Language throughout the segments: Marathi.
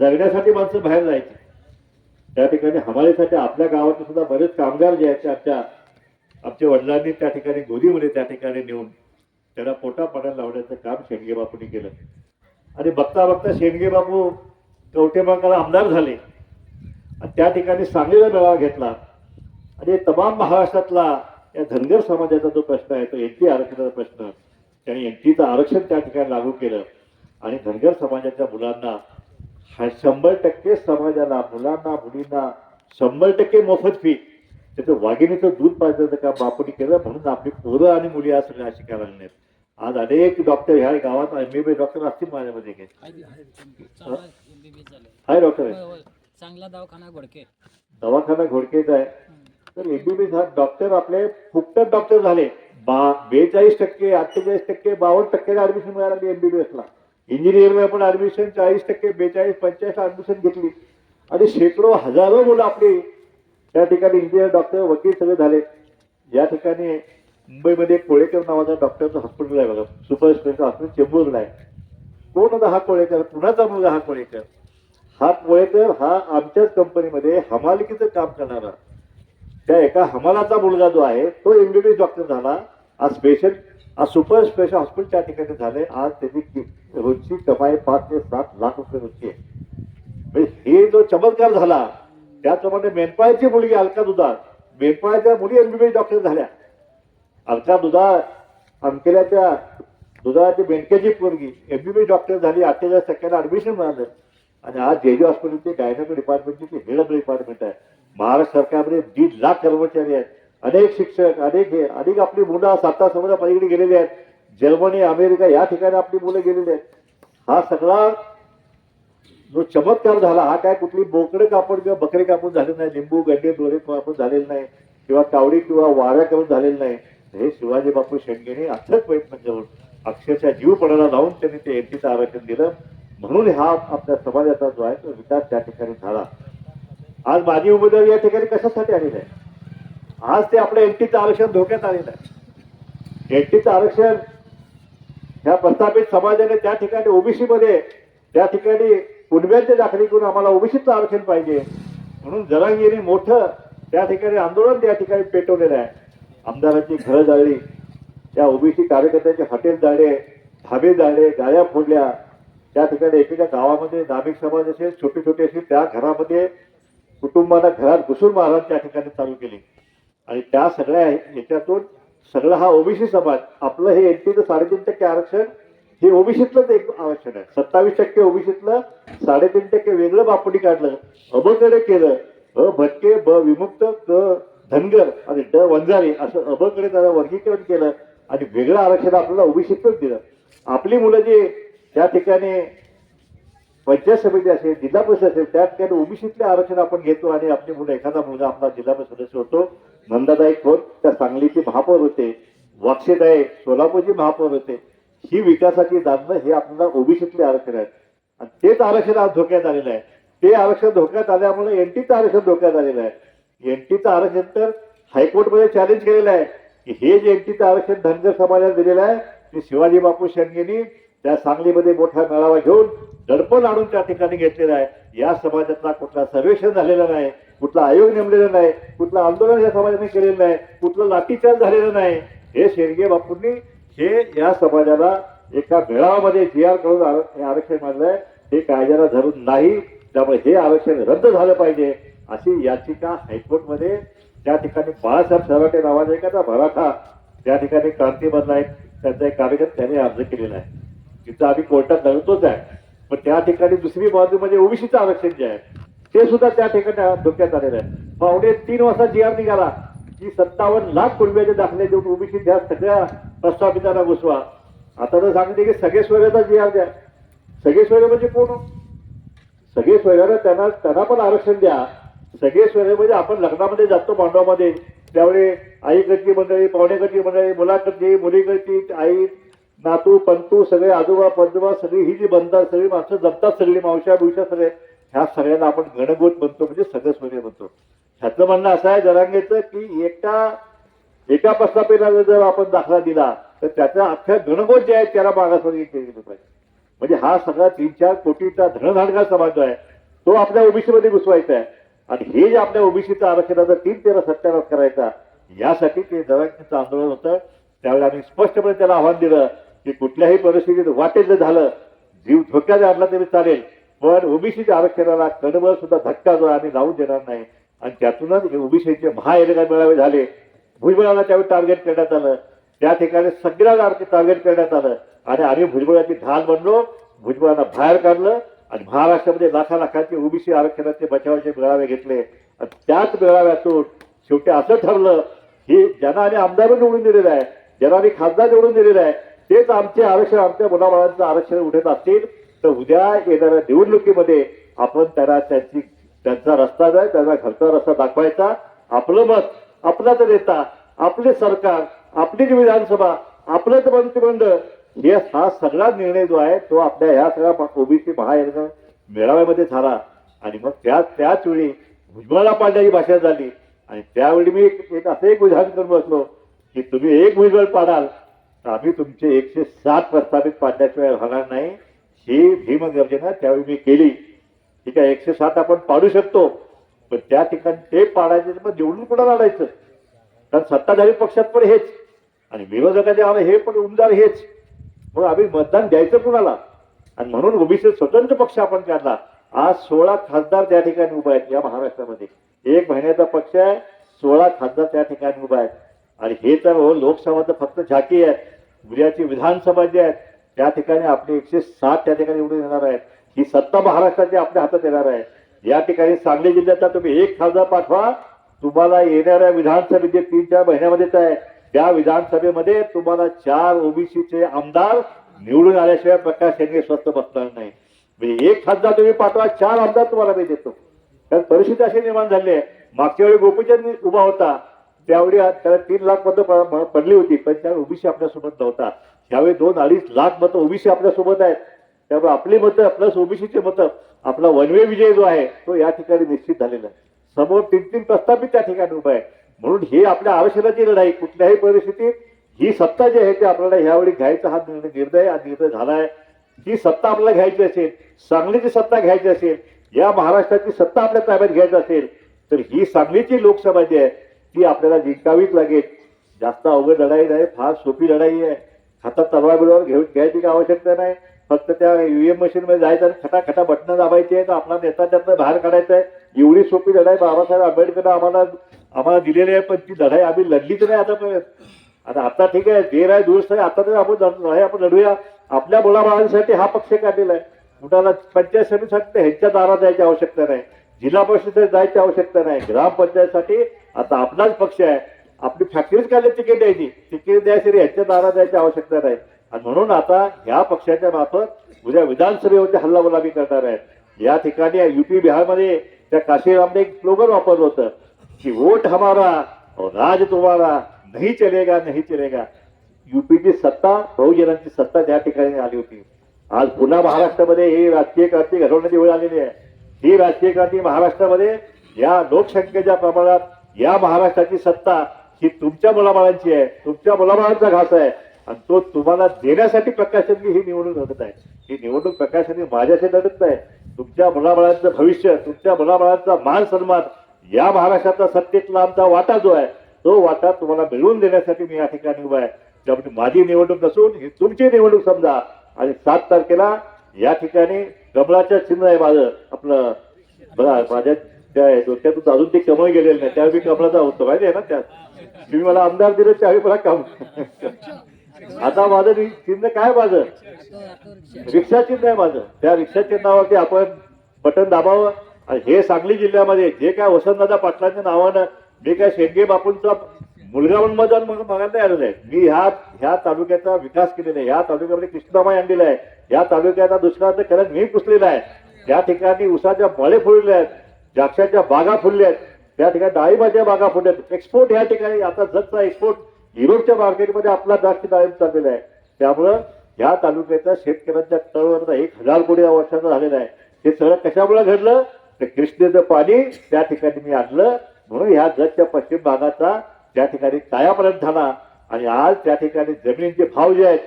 जगण्यासाठी माणसं बाहेर जायची. त्या ठिकाणी हमालीसाठी आपल्या गावातून सुद्धा बरेच कामगार जे आहेत ते आमच्या आमच्या वडिलांनी त्या ठिकाणी गोदीमध्ये त्या ठिकाणी नेऊन त्याला पोटापाण्याला लावण्याचं काम शेंडगे बापूंनी केलं. आणि बघता बघता शेंडगे बापू कवठेमाकाला आमदार झाले. आणि त्या ठिकाणी सांगलीला मेळावा घेतला. आणि तमाम महाराष्ट्रातला या धनगर समाजाचा जो प्रश्न आहे तो एनटी आरक्षणाचा प्रश्न त्यांनी एनटीचं आरक्षण त्या ठिकाणी लागू केलं. आणि धनगर समाजाच्या मुलांना हा शंभर टक्के समाजाला मुलांना मुलींना शंभर टक्के मोफत फी त्याचं वाघिणीचं दूध पाजण्याचं काम बापूंनी केलं म्हणून आपली पोरं आणि मुली आज सगळ्या शिकायला लागल्या आहेत आज अनेक डॉक्टर ह्या गावात एम बी बी डॉक्टर असतील माझ्यामध्ये काही आहे-. हाय डॉक्टर आहे. चांगला दवाखाना घोडके. दवाखाना घोडकेचा आहे. तर एमबीबीएस हा डॉक्टर आपले फुकटच डॉक्टर झाले. बा बेचाळीस टक्के अठ्ठेचाळीस टक्के बावन्न टक्के ऍडमिशन मिळालं एमबीबीएसला इंजिनिअरिंग आपण ऍडमिशन चाळीस टक्के बेचाळीस पंचेचाळीस ऍडमिशन घेतली. आणि शेकडो हजारो मुलं आपली त्या ठिकाणी इंजिनियर डॉक्टर वकील सगळे झाले. या ठिकाणी मुंबईमध्ये कोळेकर नावाचा डॉक्टरचं हॉस्पिटल आहे बघा. सुपर स्पेशल हॉस्पिटल चेंबूरला आहे. कोण होता हा कोळेकर? कुणाचा मुलगा हा कोळेकर? हा कोळेकर हा आमच्याच कंपनीमध्ये हमालिकीचं काम करणारा. त्या एका हमालाचा मुलगा जो आहे तो एमबीबीएस डॉक्टर झाला. हा स्पेशल आज सुपर स्पेशल हॉस्पिटल त्या ठिकाणी झाले आज त्याची रोजची कमाई पाच ते सात लाख रुपये रोजची आहे. म्हणजे हे जो चमत्कार झाला त्याप्रमाणे मेनपाळची मुलगी अलका दुधात मेनपाळच्या मुली एमबीबीएस डॉक्टर झाल्या. अलका दुधा अंकेल्याच्या दुधाळाची बेंडक्याची पोरगी एमबीबीएस डॉक्टर झाली अठ्ठेचाळीस टक्क्याला ऍडमिशन मिळालं. आणि आज जे जे हॉस्पिटलचे डिपार्टमेंटची डिपार्टमेंटचे हेड डिपार्टमेंट आहे. महाराष्ट्र सरकारमध्ये दीड लाख कर्मचारी आहेत. अनेक शिक्षक अनेक हे अनेक आपली मुलं साता समुद्रा पलीकडे गेलेली आहेत. जर्मनी अमेरिका या ठिकाणी आपली मुलं गेलेली आहेत. हा सगळा जो चमत्कार झाला हा काय कुठली बोकडे कापड किंवा बकरे कापून झाले नाही लिंबू गड्डे दोरे कापून झालेले नाही किंवा कावडी किंवा वाऱ्या करून झालेलं नाही. हे शिवाजी बापू शेंडगेने अथक प्रयत्न करून अक्षरशः जीव पडायला लावून त्यांनी ते एनटीचं आरक्षण दिलं. म्हणून हा आपल्या समाजाचा जो आहे तो विकास त्या ठिकाणी झाला. आज माझी उमेदवारी या ठिकाणी कशासाठी आलेली आहे आज ते आपलं एनटीचं आरक्षण धोक्यात आलेलं आहे. एनटीचं आरक्षण ह्या प्रस्थापित समाजाने त्या ठिकाणी ओबीसीमध्ये त्या ठिकाणी कुणब्यांचे दाखले करून आम्हाला ओबीसीचं आरक्षण पाहिजे. म्हणून जरांगीने मोठं त्या ठिकाणी आंदोलन त्या ठिकाणी पेटवलेलं आहे. आमदारांची घरं जाळली त्या ओबीसी कार्यकर्त्यांचे हॉटेल जाळले धाबे जाळले गाळ्या फोडल्या. त्या ठिकाणी एकेका गावामध्ये नामिक समाज असेल छोटे छोटे असेल त्या घरामध्ये कुटुंबाला घरात घुसून मारहाण त्या ठिकाणी चालू केली. आणि त्या सगळ्या ह्याच्यातून सगळं हा ओबीसी समाज आपलं हे एनटीचं साडेतीन टक्के आरक्षण हे ओबीसीतलंच एक आरक्षण आहे. सत्तावीस टक्के ओबीसीतलं साडेतीन टक्के वेगळं बापटी काढलं अबकडे केलं अ भटके ब विमुक्त क धनगर आणि ड वंजारी असं अबकडे त्याला वर्गीकरण केलं आणि वेगळं आरक्षण आपल्याला ओबीसीतच दिलं. आपली मुलं जी त्या ठिकाणी पंचायत समिती असेल जिल्हा परिषद असेल त्या ठिकाणी ओबीसीतले आरक्षण आपण घेतो आणि आपली मुलं एखादा मुलगा आपला जिल्हा परिषद सदस्य होतो. नंदादाई खोत त्या सांगलीची महापौर होते. वाक्षेदाई सोलापूरची महापौर होते. ही विकासाची दादनं हे आपल्याला ओबीसीतले आरक्षण आहे आणि तेच आरक्षण आज धोक्यात आलेलं आहे. ते आरक्षण धोक्यात आल्यामुळे एनटीचं आरक्षण धोक्यात आलेलं आहे. एनटीचं आरक्षण तर हायकोर्टमध्ये चॅलेंज केलेलं आहे. की हे जे एनटीचं आरक्षण धनगर समाजाला दिलेलं आहे ते शिवाजी बापू शेंगेनी त्या सांगलीमध्ये मोठा मेळावा घेऊन दडपण आणून त्या ठिकाणी घेतलेला आहे. या समाजातला कुठला सर्वेक्षण झालेला नाही कुठला आयोग नेमलेला नाही कुठलं आंदोलन या समाजाने केलेलं नाही कुठलं लाठीचार्ज झालेलं नाही. हे शेरगे बापूंनी हे या समाजाला एका मेळाव्यामध्ये जी आर करून आर- हे आरक्षण मानलंय हे कायद्याला धरून नाही त्यामुळे हे आरक्षण रद्द झालं पाहिजे अशी याचिका हायकोर्टमध्ये त्या ठिकाणी बाळासाहेब सराटे नावाचा एखादा मराठा त्या ठिकाणी क्रांती बनला एक त्यांचा एक कार्यक्रम त्यांनी अर्ज केलेला आहे. तिथं आम्ही कोर्टात लढतोच आहे. पण त्या ठिकाणी दुसरी बाजू म्हणजे ओबीसीचं आरक्षण जे आहे ते सुद्धा त्या ठिकाणी धोक्यात आलेलं आहे. पावणे तीन वाजता जी आर निघाला की सत्तावन्न लाख कुटुंबियाचे दाखले देऊन ओबीसी द्या सगळ्या प्रस्थापितांना घुसवा. आता तर सांगते की सगळे सोयऱ्याचा जी आर द्या. सगळे सोयरे म्हणजे कोण? सगळे सोयऱ्याला त्यांना त्यांना पण आरक्षण द्या. सगळे सोयरे म्हणजे आपण लग्नामध्ये जातो मांडवामध्ये त्यावेळी आईकडची मंडळी पाहुणेकडची मंडळी मुलाकडची मुलीकडची आई नातू पंतू सगळे आजोबा पंजोबा सगळी ही जी बनतात सगळी माणसं जमतात सगळी मावश्या बिवशा सगळे. ह्या सगळ्यांना आपण गणगोत म्हणतो म्हणजे सगळं सोयरे म्हणतो. ह्याचं म्हणणं असं आहे जरांगेचं की एका एका प्रस्थापिताला जर आपण दाखला दिला तर त्याचा अख्ख्या गणगोत जे आहेत त्याला मागासवर्गीय केली पाहिजे. म्हणजे हा सगळा तीन चार कोटीचा धनधाडका समाज जो आहे तो आपल्या ओबीसीमध्ये घुसवायचा आहे. आणि हे जे आपल्या ओबीसीचं आरक्षणाचा तीन तेरा सत्यानाश करायचा यासाठी ते जरांगेचं आंदोलन होतं. त्यावेळी आम्ही स्पष्टपणे त्याला आव्हान दिलं की कुठल्याही परिस्थितीत वाटेल जर झालं जीव धोक्यात आणला तरी चालेल. पण ओबीसीच्या आरक्षणाला कडबळ सुद्धा धक्का जो आम्ही लावून देणार नाही. आणि त्यातूनच हे ओबीसीचे महाएलेगा मेळावे झाले. भुजबळाला त्यावेळी टार्गेट करण्यात आलं. त्या ठिकाणी सगळ्याला टार्गेट करण्यात आलं. आणि आम्ही भुजबळाची ढाल बनलो भुजबळांना बाहेर काढलं आणि महाराष्ट्रामध्ये लाखा लाखांचे ओबीसी आरक्षणाचे बचावाचे मेळावे घेतले. आणि त्याच मेळाव्यातून शेवटी असं ठरलं की ज्यांना आम्ही आमदार निवडून दिलेलं आहे ज्यांना आम्ही खासदार निवडून दिलेलं आहे तेच आमचे आरक्षण आमच्या मुलाबाळांचं आरक्षण उठत असतील तर उद्या येणाऱ्या निवडणुकीमध्ये आपण त्यांना त्यांची त्यांचा रस्ता जाय त्यांना घरचा रस्ता दाखवायचा. आपलं मत आपलाच नेता आपले सरकार आपलीच विधानसभा आपलंच मंत्रिमंडळ हे हा सगळा निर्णय जो आहे तो आपल्या ह्या सगळ्या ओबीसी महायज्ञ मेळाव्यामध्ये झाला. आणि मग त्या त्याच वेळी भुजबळाला पाडण्याची भाषा झाली. आणि त्यावेळी मी एक असं एक विधान करून बसलो की तुम्ही एक भुजबळ पाडाल आम्ही तुमचे एकशे सात प्रस्तावित पाडल्याशिवाय राहणार नाही. ही भीमगर्जना त्यावेळी मी केली. ठीक आहे एकशे सात आपण पाडू शकतो. पण त्या ठिकाणी ते पाडायचे तर मग निवडून कुणाला आणायचं? कारण सत्ताधारी पक्षात पण हेच. आणि विरोधकाचे आम्ही हे पण उमदार हेच. मग आम्ही मतदान द्यायचं कुणाला? आणि म्हणून ओबीसी स्वतंत्र पक्ष आपण काढला. आज सोळा खासदार त्या ठिकाणी उभा आहेत या महाराष्ट्रामध्ये. एक महिन्याचा पक्ष आहे सोळा खासदार त्या ठिकाणी उभा आहेत. आणि हे तर हो लोकसभा तर फक्त झाकी आहे. उद्याची विधानसभा जी आहे त्या ठिकाणी आपले एकशे सात त्या ठिकाणी निवडून येणार आहेत. ही सत्ता महाराष्ट्राची आपल्या हातात येणार आहे. या ठिकाणी सांगली जिल्ह्याचा तुम्ही एक खासदार पाठवा. तुम्हाला येणाऱ्या विधानसभेत जे तीन चार महिन्यामध्येच आहे. त्या विधानसभेमध्ये तुम्हाला चार ओबीसीचे आमदार निवडून आल्याशिवाय प्रकाश यांनी स्वस्त बसणार नाही. म्हणजे एक खासदार तुम्ही पाठवा चार आमदार तुम्हाला मी देतो. कारण परिस्थिती अशी निर्माण झाली आहे. मागच्या वेळी गोपीचंद उभा होता. त्यावेळी त्याला तीन लाख मतं पडली होती पण त्यावेळी ओबीसी आपल्यासोबत नव्हता. यावेळी दोन अडीच लाख मतं ओबीसी आपल्यासोबत आहेत. त्यामुळे आपली मतं प्लस ओबीसीचे मतं आपला वनवे विजय जो आहे तो या ठिकाणी निश्चित झालेला आहे. समोर तीन तीन प्रस्तावित त्या ठिकाणी उभा आहे. म्हणून ही आपल्या आरक्षणाची लढाई कुठल्याही परिस्थितीत ही सत्ता जी आहे ती आपल्याला ह्यावेळी घ्यायचा हा निर्णय निर्णय हा निर्णय झाला आहे ही सत्ता आपल्याला घ्यायची असेल सांगलीची सत्ता घ्यायची असेल या महाराष्ट्राची सत्ता आपल्या ताब्यात घ्यायची असेल तर ही सांगलीची लोकसभा जी आहे ती आपल्याला जिंकावीच लागेल. जास्त अवघड लढाई नाही फार सोपी लढाई आहे. हातात तलवार बिलवार घेऊन घ्यायची काही आवश्यकता नाही. फक्त त्या ईव्हीएम एम मशीनमध्ये जायचं आणि खटाखटा बटणं दाबायची आहे. तर आपला नेता त्यातनं बाहेर काढायचा आहे. एवढी सोपी लढाई बाबासाहेब आंबेडकर आम्हाला आम्हाला दिलेली आहे. पण ती लढाई आम्ही लढलीच नाही आतापर्यंत. आता आता ठीक आहे. देर आहे दुरुस्त आहे आता तरी आपण लढाई आपण लढूया. आपल्या मुलाबाळांसाठी हा पक्ष काढलेला आहे. कुणाला पंचायत समितीसाठी ह्यांच्या दारात जायची आवश्यकता नाही. जिल्हा परिषदेत जायची आवश्यकता नाही. ग्रामपंचायतसाठी आता आपलाच पक्ष आहे. आपली फॅक्टरीच काढली तिकीट द्यायची तिकीट द्यायची ह्यांच्या दारा द्यायची आवश्यकता नाही. आणि म्हणून आता ह्या पक्षाच्या मार्फत उद्या विधानसभेवरती हल्लाबोलाबी करणार आहे या ठिकाणी युपी बिहारमध्ये त्या काशीरामने एक स्लोगन वापरलं होतं की वोट हमारा राज तुम्हारा नहीं चलेगा नाही चलेगा. युपीची सत्ता बहुजनांची सत्ता त्या ठिकाणी आली होती. आज पुन्हा महाराष्ट्रामध्ये ही राजकीय क्रांती घडवण्याची वेळ आलेली आहे. ही राजकीय क्रांती महाराष्ट्रामध्ये या लोकसंख्येच्या प्रमाणात या महाराष्ट्राची सत्ता ही तुमच्या मुलाबाळांची आहे तुमच्या मुलाबाळांचा घास आहे. आणि तो तुम्हाला देण्यासाठी प्रकाशननी ही निवडणूक लढत आहे. ही निवडणूक प्रकाशननी माझ्याशी लढत नाही. तुमच्या मुलाबाळांचं भविष्य तुमच्या मुलाबाळांचा मान सन्मान या महाराष्ट्राचा सत्तेतला आमचा वाटा जो आहे तो वाटा तुम्हाला मिळवून देण्यासाठी मी या ठिकाणी उभा आहे. त्यामुळे माझी निवडणूक नसून ही तुमची निवडणूक समजा. आणि सात तारखेला या ठिकाणी कमळाचं चिन्ह आहे माझं आपलं बघा माझ्या त्या डोक्यातून अजून ते कमळ गेलेलं नाही. त्यावेळी मी कमळाचा होतो माहिती आहे ना त्यात? तुम्ही मला आमदार दिलं त्यावेळी मला काम आता माझं चिन्ह काय माझं? रिक्षा चिन्ह आहे माझं. त्या रिक्षा चिन्हावरती आपण बटन दाबावं. आणि हे सांगली जिल्ह्यामध्ये जे काय वसंतदादा पाटलांच्या नावानं मी काय शेंगे बापूंचा मुलगा म्हणून मतदान मग मागायला आलेलं आहे. मी ह्या ह्या तालुक्याचा विकास केलेला आहे. ह्या तालुक्यामध्ये कृष्णमाई आणलेला आहे. या तालुक्याचा दुष्काळाचं करण मी पुसलेला आहे. त्या ठिकाणी उसाच्या मळे फुलले आहेत. द्राक्षाच्या बागा फुलल्या आहेत. त्या ठिकाणी डाळिंबाच्या बागा फुलल्या आहेत. एक्सपोर्ट या ठिकाणी आता जगचा एक्सपोर्ट युरोपच्या मार्केटमध्ये आपला द्राक्ष डाळिंब चाललेला आहे. त्यामुळं या तालुक्याचा शेतकऱ्यांच्या तळवर एक हजार कोटी या वर्षाचा झालेला आहे. हे सगळं कशामुळे घडलं? तर कृष्णेचं पाणी त्या ठिकाणी मी आणलं. म्हणून ह्या जगच्या पश्चिम भागाचा त्या ठिकाणी कायापर्यंत झाला. आणि आज त्या ठिकाणी जमिनींचे भाव जे आहेत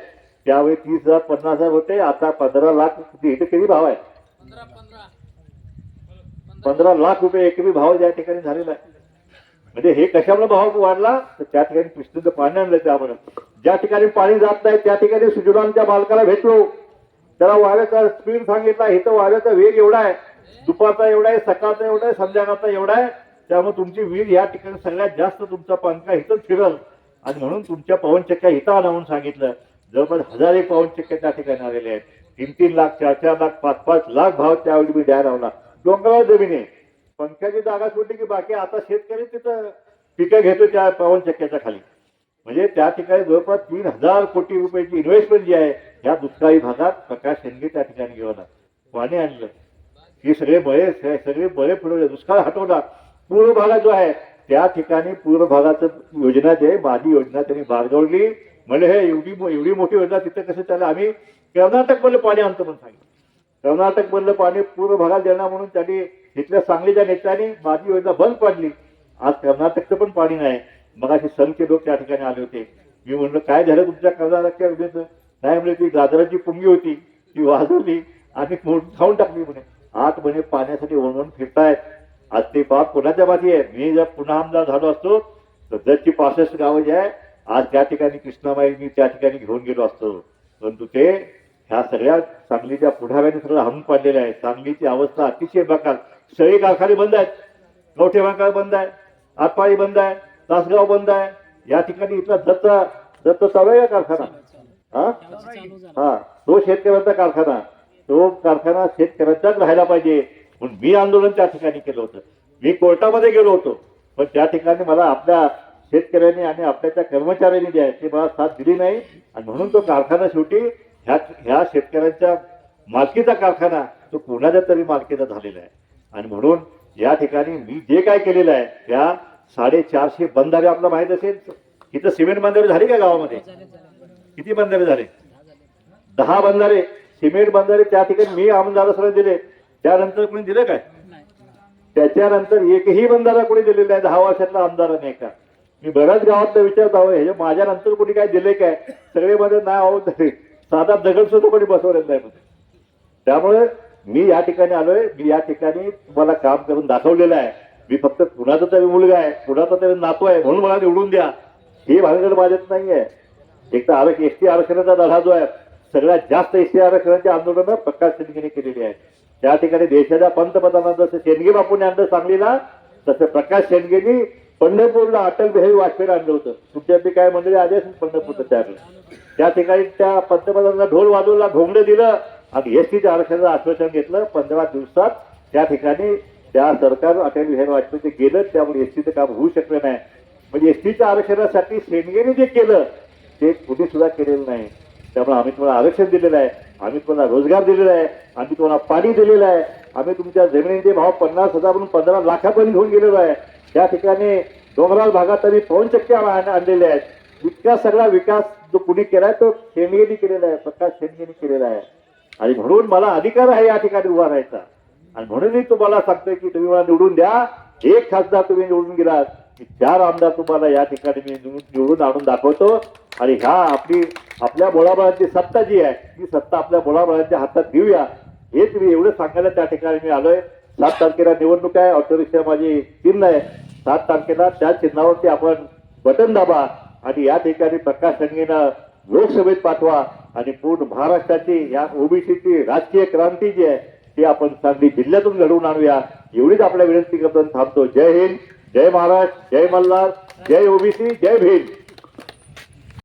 त्यावेळी तीस हजार पन्नास हजार होते. आता पंधरा लाख किती इथे किती भाव आहे? पंधरा लाख रुपये एकरी भाव ज्या ठिकाणी झालेला आहे. म्हणजे हे कशामुळे भाव वाढला? तर त्या ठिकाणी कृष्णचं पाणी आणलं त्यामुळे. ज्या ठिकाणी पाणी जात नाही त्या ठिकाणी सुजलामच्या बालकाला भेटलो. त्याला वाव्याचा स्पीड सांगितला इथं वाऱ्याचा वेग एवढा आहे. दुपारचा एवढा आहे सकाळचा एवढा आहे संध्याकाळचा एवढा आहे. त्यामुळे तुमची वीज या ठिकाणी सगळ्यात जास्त तुमचा पंखा इथंच फिरल. आणि म्हणून तुमच्या पवनचक्क्या इथं आणून सांगितलं. जवळपास हजार एक पवनचक्क्या त्या ठिकाणी आलेले आहेत. तीन तीन लाख चार चार लाख पाच पाच लाख भाव त्यावेळी मी द्यायला लावला. डोंगरावर जमीन. आहे पंख्याची जागा सोडली की बाकी आता शेतकरी तिथं पिकं घेतो त्या पवनचक्क्याच्या खाली. म्हणजे त्या ठिकाणी जवळपास तीन हजार कोटी रुपयाची इन्व्हेस्टमेंट जी आहे ह्या दुष्काळी भागात प्रकाश शेंडगे त्या ठिकाणी घेऊन पाणी आणलं. हे सगळे बळे सगळे बळे फिरवले दुष्काळ हटवला. पूर्व भागात जो आहे त्या ठिकाणी पूर्व भागाचं योजना जे माझी योजना त्यांनी बारगवली म्हणजे हे एवढी मो- एवढी मोठी योजना तिथं कसं चाललं आम्ही कर्नाटक पाणी आणतो म्हणून सांगितलं. कर्नाटक मधलं पाणी पूर्व भागात देणार म्हणून त्यांनी इथल्या सांगलीच्या नेत्यांनी माझी योजना बंद पाडली. आज कर्नाटकचं पण पाणी नाही. मग असे संख्य लोक त्या ठिकाणी आले होते. मी म्हणलं काय झालं तुमच्या कर्नाटकच्या योजनेचं? नाही म्हणजे ती गाजराची पुंगी होती. ती वाजवली आणि खाऊन टाकली म्हणे. आत म्हणे पाण्यासाठी ओळवून फिरतायत. आज ते बाप कोणाच्या माती आहे? मी जर पुन्हा आमदार झालो असतो तर जरची पासष्ट गावं जे आहे आज त्या ठिकाणी कृष्णाबाई मी त्या ठिकाणी घेऊन गेलो असतो. परंतु ते ह्या सगळ्या सांगलीच्या पुढाऱ्याने सगळं हाणून पाडलेलं आहे. सांगलीची अवस्था अतिशय बेकार. सगळे कारखाने बंद आहेत. मोठे भाकार बंद आहे आटपाडी बंद आहे. तासगाव बंद आहे. या ठिकाणी इथला दत्त दत्त चालू आहे का कारखाना? हा? हा. तो शेतकऱ्यांचा कारखाना. तो कारखाना शेतकऱ्यांचाच राहायला पाहिजे. म्हणून मी आंदोलन त्या ठिकाणी केलं होतं. मी कोर्टामध्ये गेलो होतो. पण त्या ठिकाणी मला आपल्या शेतकऱ्यांनी आणि आपल्या त्या कर्मचाऱ्यांनी जे आहे ते मला साथ दिली नाही. आणि म्हणून तो कारखाना शेवटी ह्या ह्या शेतकऱ्यांच्या मालकीचा कारखाना तो कोणाच्या तरी मालकीचा झालेला आहे. आणि म्हणून या ठिकाणी मी जे काय केलेलं आहे त्या साडेचारशे बंधारे आपलं माहीत असेल? इथं सिमेंट बंधारे झाली का गावामध्ये? किती बंधारे झाले? दहा बंधारे. सिमेंट बंधारे त्या ठिकाणी मी आमदार आमदारासला दिले. त्यानंतर कोणी दिले काय? त्याच्यानंतर एकही बंधारा कोणी दिलेला आहे दहा वर्षातला आमदार नाही का मी बऱ्याच गावात विचारत आहो हे माझ्यानंतर कोणी काय दिले काय? सगळे मध्ये नाही आहोत साधा दगड सुद्धा कोणी बसवलेला नाही मध्ये त्यामुळे मी या ठिकाणी आलोय मी या ठिकाणी तुम्हाला काम करून दाखवलेलं आहे. मी फक्त कुणाचा तरी मुलगा आहे कुणाचा तरी नातू आहे म्हणून मला निवडून द्या. हे भानगड माझ्यात नाही आहे एक तर आरक्षण एस टी आरक्षणाचा लढा जो आहे सगळ्यात जास्त एस टी आरक्षणाची आंदोलनं प्रकाश शेंडगेने केलेली आहेत त्या ठिकाणी देशाच्या पंतप्रधानांना जसं शेंडगे बापूने आणलं सांगलीला तसं प्रकाश शेंडगेनी पंढरपूरला अटल बिहारी वाजपेयी आणलं होतं. तुमच्या काय मंडळी आदेश पंढरपूरचं त्यावेळेला त्या ठिकाणी त्या पंतप्रधानांना ढोल वाजवला घोंगडं दिलं आणि एस टीच्या आरक्षणाचं आश्वासन घेतलं. पंधरा दिवसात त्या ठिकाणी त्या सरकार अटल बिहारी वाजपेयी ते गेलं. त्यामुळे एस टीचं काम होऊ शकलं नाही. म्हणजे एस टीच्या आरक्षणासाठी शेंडगेने जे केलं ते कुणी सुद्धा केलेलं नाही. त्यामुळे आम्ही तुम्हाला आरक्षण दिलेलं आहे. आम्ही तुम्हाला रोजगार दिलेला आहे. आम्ही तुम्हाला पाणी दिलेलं आहे. आम्ही तुमच्या जमिनीचे भाव पन्नास हजारवरून पंधरा लाखापर्यंत घेऊन गेलेलो आहे. त्या ठिकाणी डोंगराळ भागात आम्ही पवनचक्क्या आण- आणलेले आहेत. इतका सगळा विकास जो कुणी केलाय तो शेंडगेनी केलेला आहे प्रकाश शेंडगेनी केलेला आहे. आणि म्हणून मला अधिकार आहे या ठिकाणी उभा राहायचा. आणि म्हणून मी तुम्हाला सांगतोय की तुम्ही मला निवडून द्या. एक खासदार तुम्ही निवडून गेलात की चार आमदार तुम्हाला या ठिकाणी मी निवडून निवडून आणून दाखवतो. आणि ह्या आपली आपल्या बोळाबाळांची सत्ता जी आहे ती सत्ता आपल्या बोळाबाळांच्या हातात घेऊया. हेच मी एवढं सांगायला त्या ठिकाणी मी आलोय. सात तारखेला निवडणूक आहे. ऑटो रिक्षा माझी चिन्ह आहे. सात तारखेला त्या चिन्हावरती आपण बटन दाबा. आणि या ठिकाणी प्रकाश संगेनं लोकसभेत पाठवा आणि पूर्ण महाराष्ट्राची या ओबीसीची राजकीय क्रांती जी आहे ती आपण सांगली जिल्ह्यातून घडवून आणूया. एवढीच आपल्या विनंती करतो थांबतो. जय हिंद जय महाराष्ट्र जय मल्हार जय ओबीसी जय भीम.